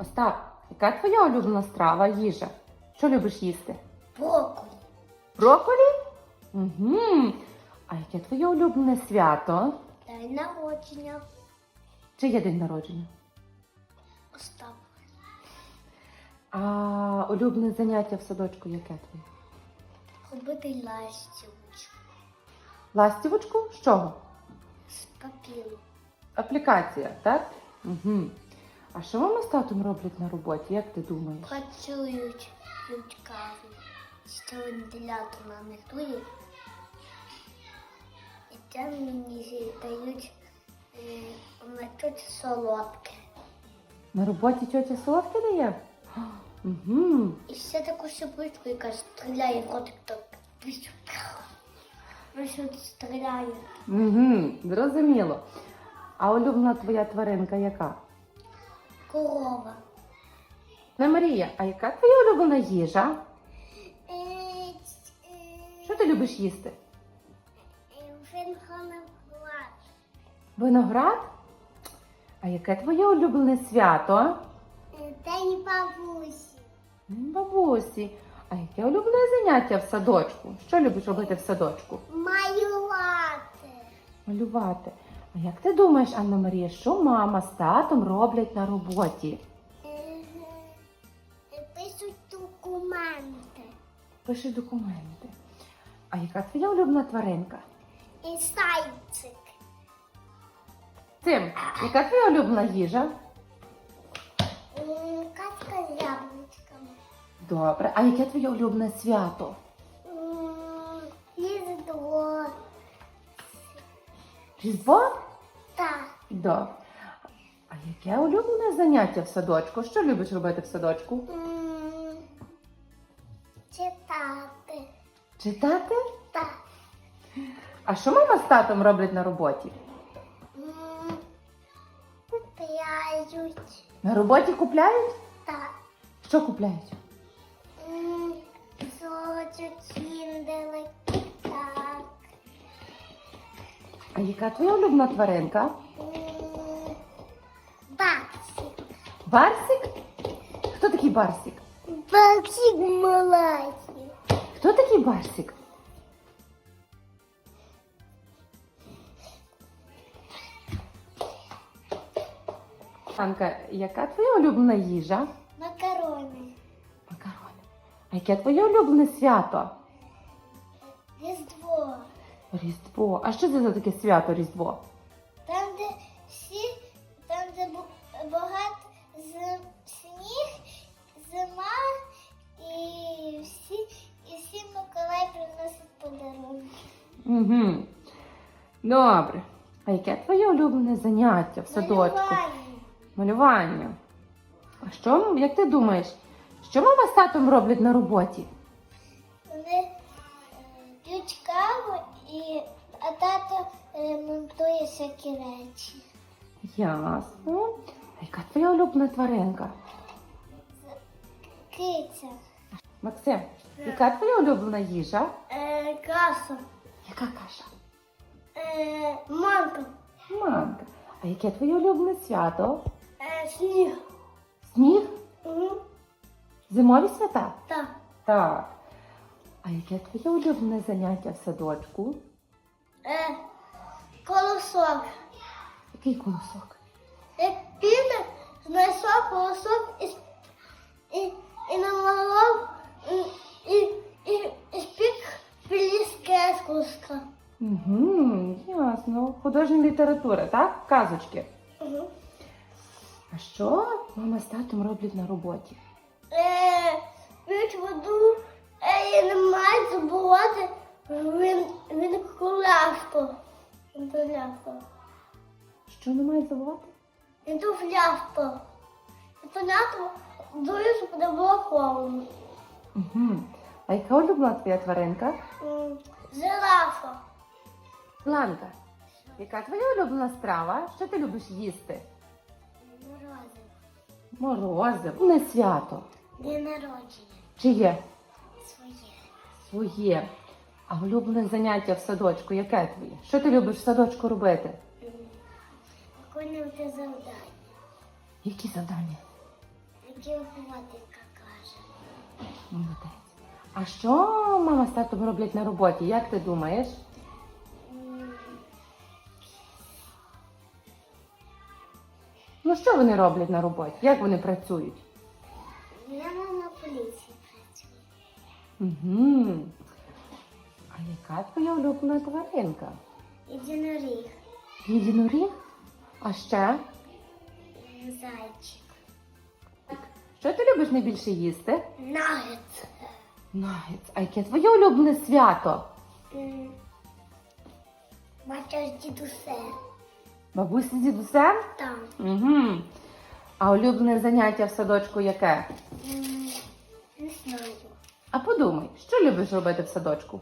Остап, яка твоя улюблена страва, їжа? Що любиш їсти? Брокколі. Брокколі? Угу. А яке твоє улюблене свято? День народження. Чи є день народження? Остап. А улюблене заняття в садочку яке твоє? Робити ластівочку Ластівочку? З чого? з папіру. Аплікація, так? Угу. А що мама з татом роблять на роботі, як ти думаєш? Працюють, п'ють каву. Ще вентилятор на них дує. І там мені дають е, мечуть солодке. На роботі тьотя солодке дає? Угу. І ще таку шипучку, яка стріляє в ротик так. От стріляє. Угу. Зрозуміло. А улюблена твоя тваринка яка? Корова. Не Марія, а яка твоя улюблена їжа? Що ти любиш їсти? Виноград? А яке твоє улюблене свято? День бабусі. М, Бабусі. А яке улюблене заняття в садочку? Що любиш робити в садочку? Малювати. Малювати. А як ти думаєш, Анна Марія, що мама з татом роблять на роботі? Пишуть документи. Пиши документи. А яка твоя улюблена тваринка? І сайцик. Тим, яка твоя улюблена їжа? Казка з яблучками. Добре. А яке твоє улюблене свято? Різдво. Різдво? Так. Добре. А яке улюблене заняття в садочку? Що любиш робити в садочку? М, Читати. Читати? Так. А що мама з татом роблять на роботі? М, Купляють. На роботі купляють? Так. Що купляють? М, кіндели. А яка твоя улюблена тваринка? М, Баксик. Барсик? Хто такий барсик? Баксик маленький. Хто такий барсик? Анка, яка твоя улюблена їжа? Макарони. Макарони. А яке твоє улюблене свято? Різдво. А що це за таке свято Різдво? Там, де всі, там, де багато з- сніг, зима і всі, і всі Миколай приносить подарунки. Угу. Добре. А яке твоє улюблене заняття в садочку? Малювання. Малювання. А що, як ти думаєш, що мама з татом роблять на роботі? А тато ремонтує всякі речі. Ясно. А яка твоя улюблена тваринка? Киця. Максим, яка твоя улюблена їжа? Е, каса. Яка каша? Е, манка. Манка. А яке твоє улюблене свято? Е, сніг. Сніг? Угу. Зимові свята? Так. Так. А яке твоє улюблене заняття в садочку? Е, колосок. Який колосок? Як Пітер знайшов колосок і, і, і намалював і, і, і, спік піліське з колоска. Угу, ясно. Художня література, так? Казочки. Угу. А що мама з татом роблять на роботі? Е, п'ють воду, е, і не мають забувати, він, він куляшко. Він куляшко. Що не мають забувати? Він ту фляшку. І понятно, дує, щоб не було холодно. Угу. А яка улюблена твоя тваринка? Жирафа. Ланка, яка твоя улюблена страва? Що ти любиш їсти? Морозиво. Морозиво. Не свято. День народження. Чиє? Своє. Своє. А улюблене заняття в садочку, яке твоє? Що ти любиш в садочку робити? Виконувати завдання. Які завдання? Дівгодика каже. Молодець. А що мама з татом роблять на роботі? Як ти думаєш? Ну що вони роблять на роботі? Як вони працюють? Я мама поліції працює. Угу. Яка твоя улюблена тваринка? Єдиноріг. Єдиноріг? А ще? Зайчик. Що ти любиш найбільше їсти? Нагет. Нагетс. А яке твоє улюблене свято? Дідусе. Бабуся з дідусем? Там. Угу. А улюблене заняття в садочку яке? Не знаю. А подумай, що любиш робити в садочку?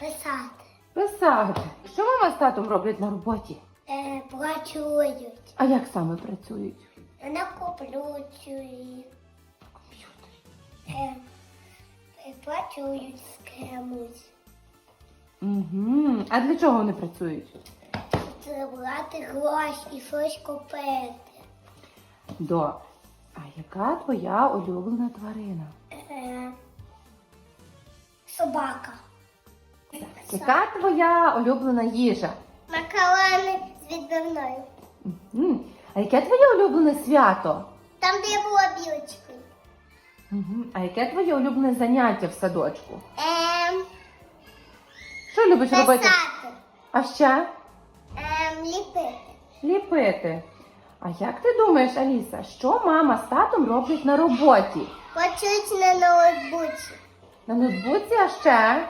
Писати. Писати. Що мама з татом роблять на роботі? Е, працюють. А як саме працюють? На комп'ютері. Комп'ютері. Е, е, працюють з кимось. Угу. А для чого вони працюють? Забрати гроші і щось купити. До. А яка твоя улюблена тварина? Е, собака. Яка твоя улюблена їжа? Макарони з відбивною. А яке твоє улюблене свято? Там, де я була білочкою. А яке твоє улюблене заняття в садочку? Ем, Що любиш робити? писати. А ще? Ем, ліпити. Ліпити. А як ти думаєш, Аліса, що мама з татом роблять на роботі? Працюють на ноутбуці. На ноутбуці, а ще?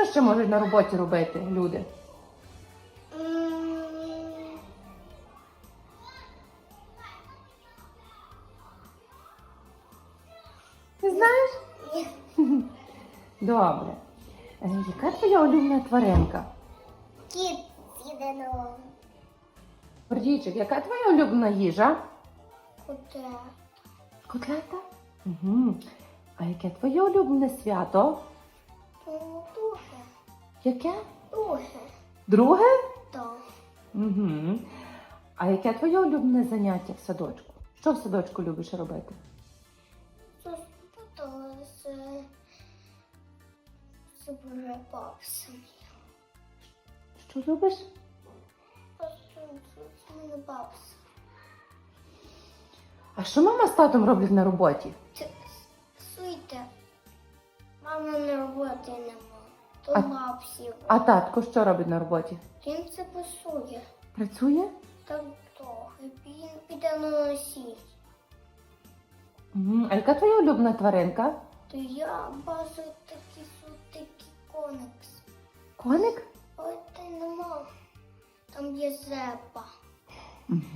Що ще можуть на роботі робити люди? Ти знаєш? ні. Добре. Е, Яка твоя улюблена тваринка? Кіт єдиного. Гордійчик, яка твоя улюблена їжа? Куди? Котлета? Угу. А яке твоє улюблене свято? Дуже. Яке? Дуже. Друге? То. Угу. А яке твоє улюблене заняття в садочку? Що в садочку любиш робити? Буребоксом. Що любиш? Буребоксом. А що мама з татом роблять на роботі? Суйте. Мама на роботі нема. То А- татко що робить на роботі? Він це пасує. Працює? Так трохи. Він піде на носі. Угу. А яка твоя улюблена тваринка? То я бачу такі сутики коникс. Коник? Ой, та й нема. Там є зепа.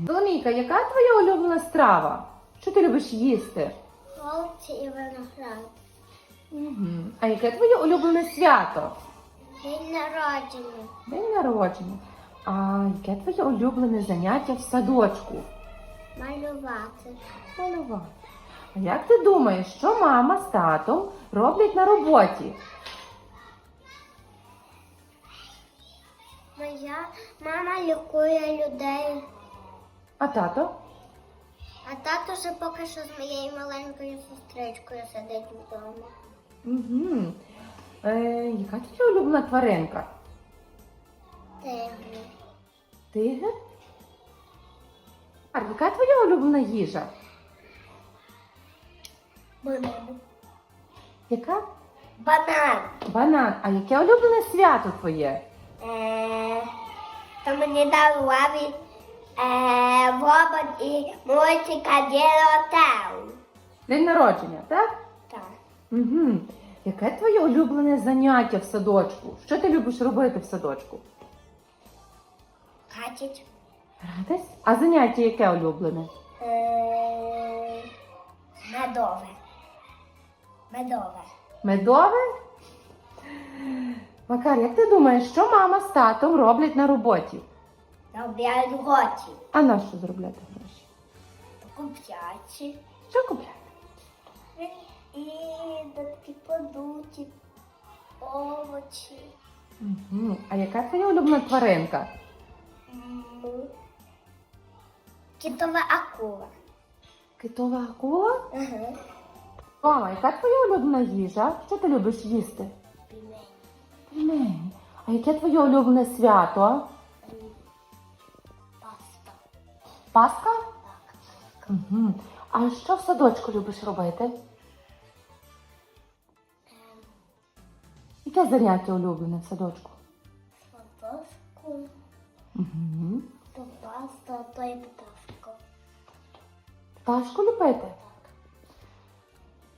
Соломійка, яка твоя улюблена страва? Що ти любиш їсти? Голці і виноград. Угу. А яке твоє улюблене свято? День народження. День народження. А яке твоє улюблене заняття в садочку? Малювати. Малювати. А як ти думаєш, що мама з татом роблять на роботі? Моя мама лікує людей. А тато? А тато вже поки що з моєю маленькою сестричкою сидить вдома. Угу. Е, яка твоя улюблена тваринка? Тигри. Тигр? А яка твоя улюблена їжа? Банан. Яка? Банан. Банан. А яке улюблене свято твоє? Е, то мені дав лаві е, робот і мультика Діротел. День народження, так? Так. Угу. Яке твоє улюблене заняття в садочку? Що ти любиш робити в садочку? Катять. Гратись? А заняття яке улюблене? Е, медове. Медове. Медове? Макар, як ти думаєш, що мама з татом роблять на роботі? Роблять готі. А на що заробляти гроші? Куп'ячі. Що купляти? І такі подуті, овочі. Угу. А яка твоя улюблена тваринка? М, Китова акула. Китова акула? Ага. Мама, яка твоя улюблена їжа? Що ти любиш їсти? Пельмені. Пельмені. А яке твоє улюблене свято? Паста. Пасха? Так. Угу. А що в садочку любиш робити? Яке заняття улюблене в садочку? Фантазку. Угу. То паста, то і пташка. Пташку любити? Так.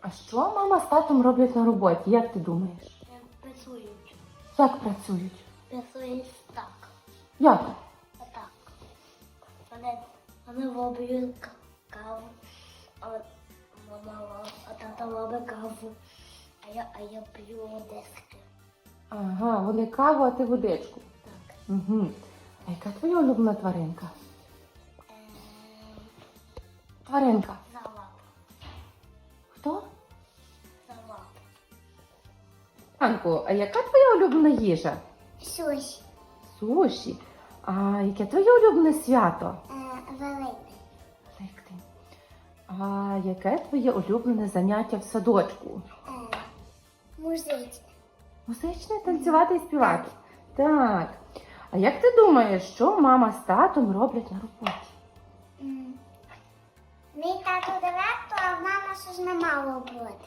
А що мама з татом роблять на роботі? Як ти думаєш? Працюють. Як працюють? Працюють так. Як? Отак. Вони, вони роблять каву. А мама а тата робить каву. А я, а я п'ю одески. Ага, вони каву, а ти водичку. Так. Угу. А яка твоя улюблена тваринка? Тваринка. Залап. Хто? Анку, а яка твоя улюблена їжа? Суші. Суші. А яке твоє улюблене свято? Великий. Великдень. А яке твоє улюблене заняття в садочку? Музичний. Музичне танцювати і співати. Так. А як ти думаєш, що мама з татом роблять на роботі? Мій тато директор, а мама щось не мала роботи.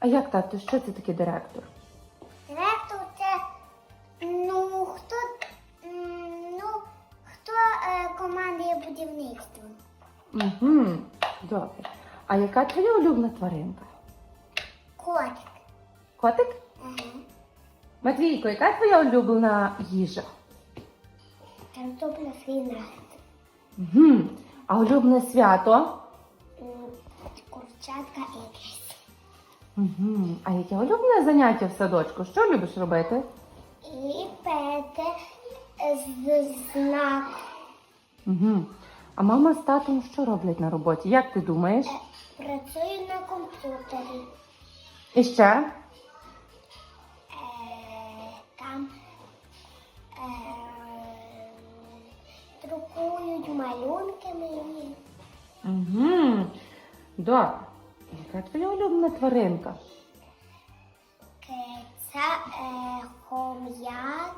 А як тато, що це таке директор? Директор це ну хто м, ну хто е, командує будівництвом. Угу. Добре. А яка твоя улюблена тваринка? Котик. Котик? Матвійко, яка твоя улюблена їжа? Картопля фрі нагетс. Угу. А улюблене свято? Курчатка і якесь. Угу. А яке улюблене заняття в садочку? Що любиш робити? І пете з знак. Угу. А мама з татом що роблять на роботі? Як ти думаєш? Працюю на комп'ютері. І ще? Друкують малюнки мені. Угу. Да. Яка твоя улюблена тваринка? Це е, хом'як